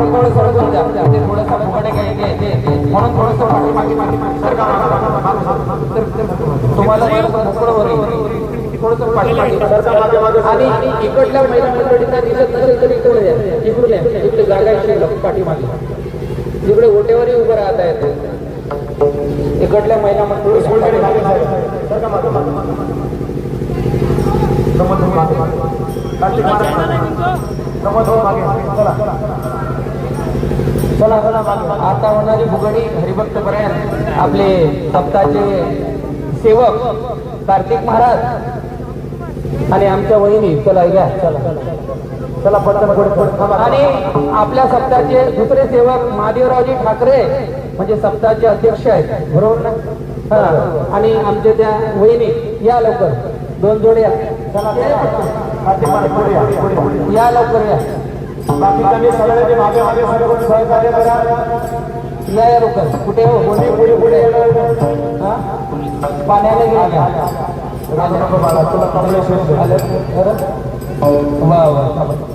थोडं थोडं सरकून द्या ते थोडंसं फुकटे घ्यायचे म्हणून थोडंसं पाठीमागे तुम्हाला. थोडंसं पाठीमागे आणि इकडल्या महिला मंडळींना दिसत नसेल तर इकडे द्या इकडून या. इकडे जागा आहे शिल्लक पाठीमागे. इकडे ओटेवरही उभं राहता येते. इकडल्या महिला मंडळी चला. चला आता होणारी भुगणी हरिभक्त पर्यंत आपले सप्ताचे सेवक कार्तिक महाराज आणि आमच्या वहिनी चला या चला चला पटकन पुढे आणि आपल्या सप्ताचे दुसरे सेवक महादेवरावजी ठाकरे म्हणजे सप्ताचे अध्यक्ष आहेत. बरोबर ना? हा. आणि आमच्या त्या वहिनी या लवकर. दोन जोड्या. चला या लवकर या. बाकी सगळ्यांनी मागे मागे सर्व सहकार्य करा नाही या कुठे हो कुठे कुठे कुठे पाण्याला गेला का? राजू तुला कमलेश्वर आलं खरं? वा वा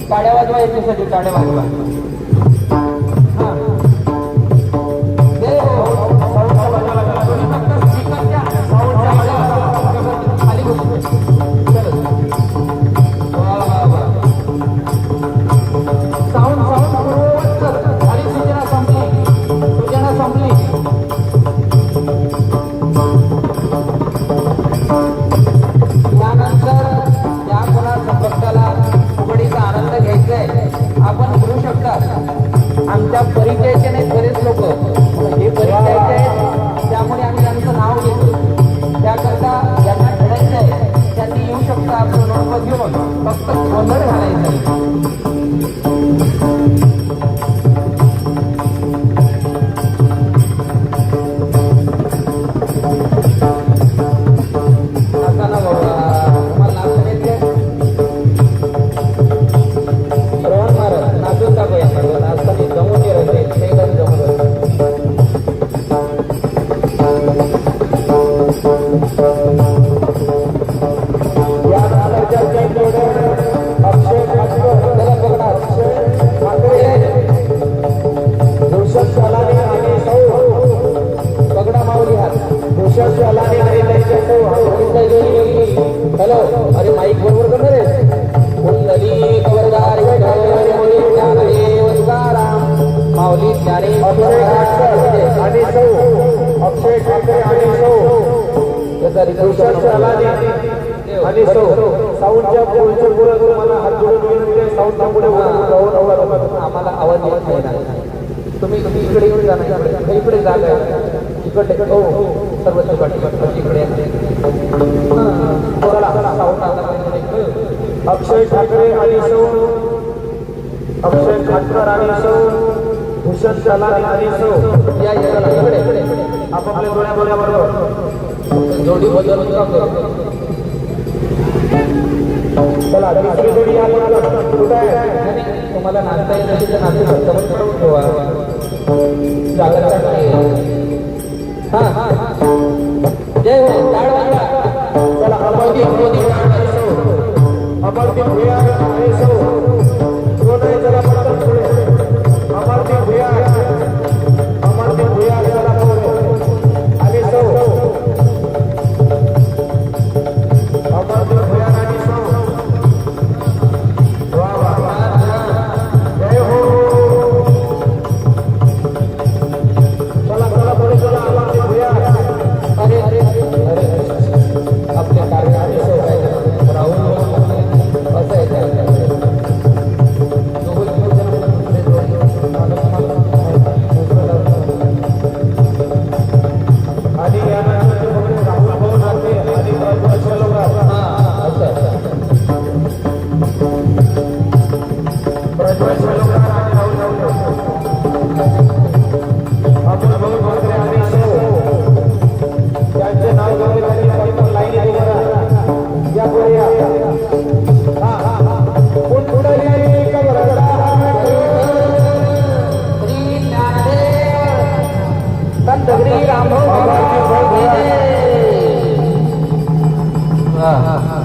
वाजवा याच्यासाठी काड्या वाजवा आपण करू शकता आमच्या परिचयाचे नाही बरेच लोक. आणि सौ साऊंडच्या पुढचे पुढे तुम्हाला हात जोडून विनंती आहे. साऊंडच्या पुढे आम्हाला आवाज येत नाही तुम्ही तुम्ही इकडे येऊन जा ना इकडे इकडे जागा. इकडे हो सर्व इकडे इकडे. अक्षय ठाकरे आणि सौ अक्षय खाटकर आणि सौ भूषण सलानी आणि सौ या इकडे इकडे इकडे. आपापल्या डोळ्या डोळ्याबरोबर जोडी बदलून करू? चला दुसरी जोडी आपण तुम्हाला नाचता येत असेल तर नाचू शकता पण ठेवा. जागा हा हा जय हो टाळ वाजवा. चला अमरदीप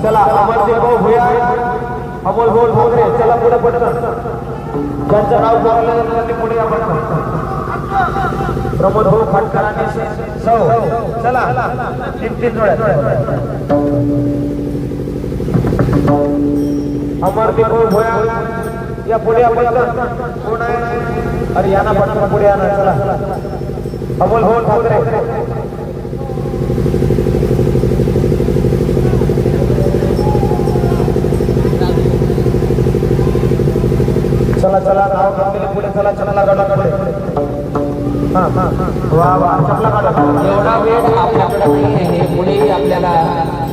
चला अमरदीप भाऊ भुयार अमोल बोल बोल चला पुढे पटकन. ज्यांचं नाव बोललं ते पुढे या प्रमोद भाऊ खाटकर सौ चला तीन तीन जोड्या अमरदीप भाऊ भोया या पुढे पटकन कोण आहे अरे या ना पटकन पुढे ना चला। अमोल भाऊ ठाकरे। चला चला नाव काढलेले पुढे, चला चला काढा पुढे। एवढा वेळ आपल्याकडे नाही आहे. पुढेही आपल्याला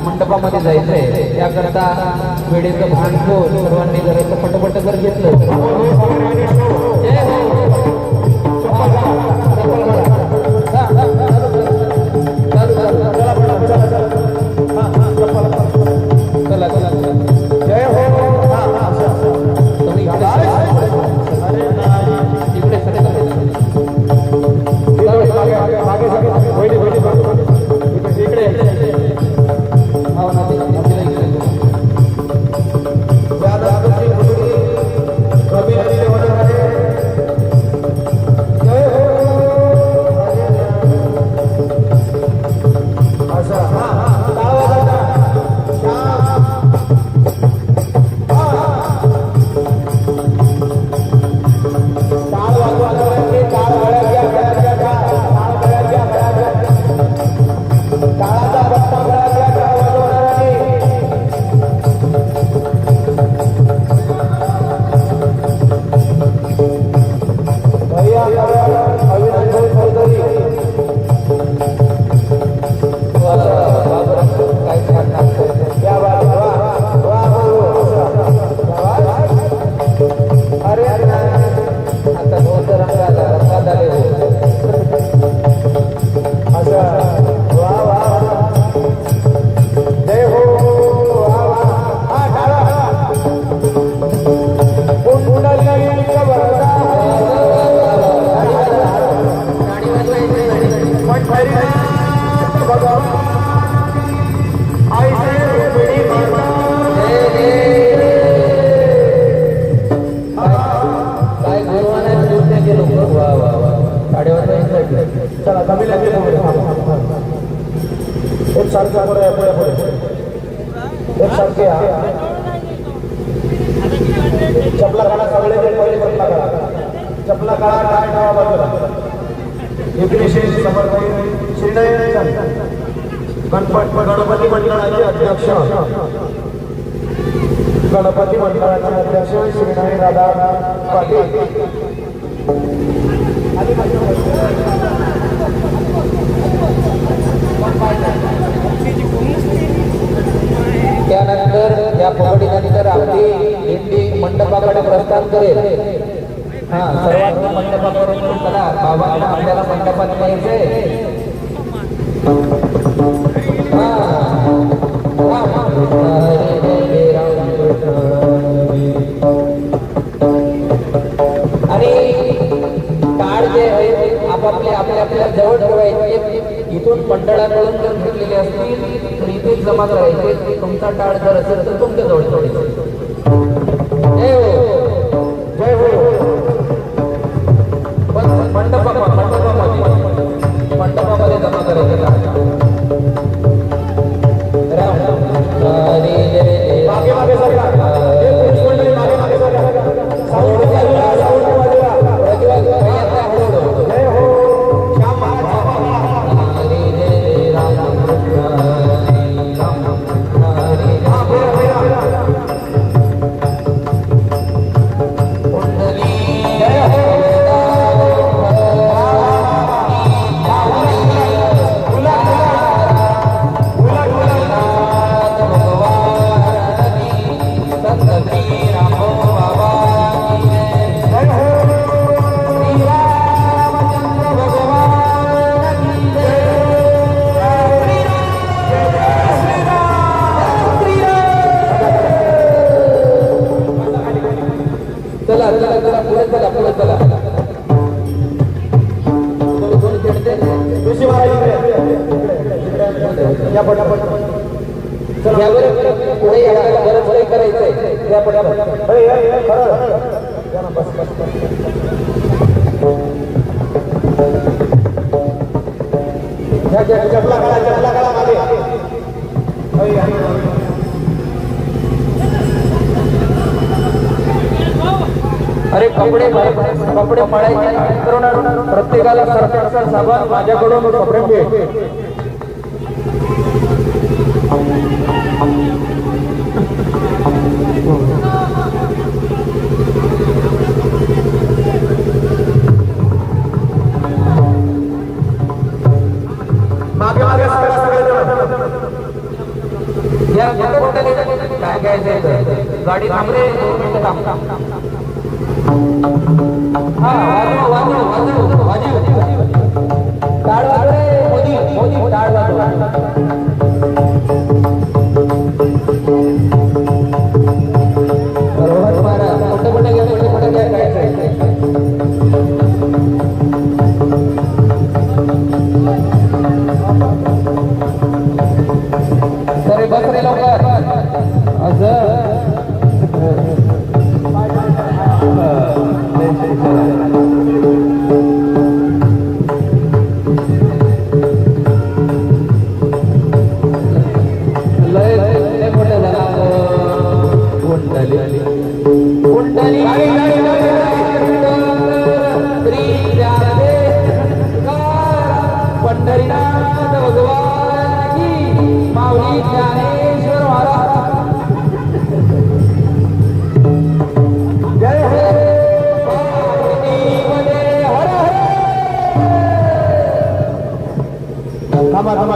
मंडपामध्ये जायचं आहे त्याकरता वेळेचं भान ठेवून सर्वांनी जर पटपट जर घेतलं एक सारखे चपला काढा सगळे पहिले चपला काढा चपला काढा काय ठेवा बाजूला श्री समर्थ श्रीनय गणपत गणपती मंडळाचे अध्यक्ष गणपती मंडळाचे अध्यक्ष श्रीनय दादा पाटील त्यानंतर या पकडीनंतर आपली दिंडी मंडपाकडे प्रस्थान करेल. हा सर्वांनी मंडपाकडून चला. आपल्याला मंडपात पाहिजे आणि काळ जे आहे आपापले आपल्या आपल्या जवळ ठेवायचे. इथून मंडळाकडून जर घेतलेले असतील तर इथेच जमा करायचे. तुमचा टाळ जर असेल तर तुमच्या जवळ अरे कपडे कपडे पाळायचे प्रत्येकाला सरकारचा सामान माझ्याकडून कपडे मिळेल. काय काय गाडी थांबले दोन मिनिटं थांब वाजव वाजव वाजव वाजव.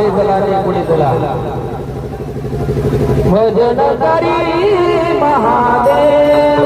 पुढे चला आणि पुढे चला भजनकारी महादेव.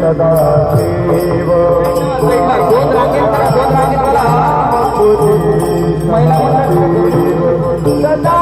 सदा मंडळ. सदा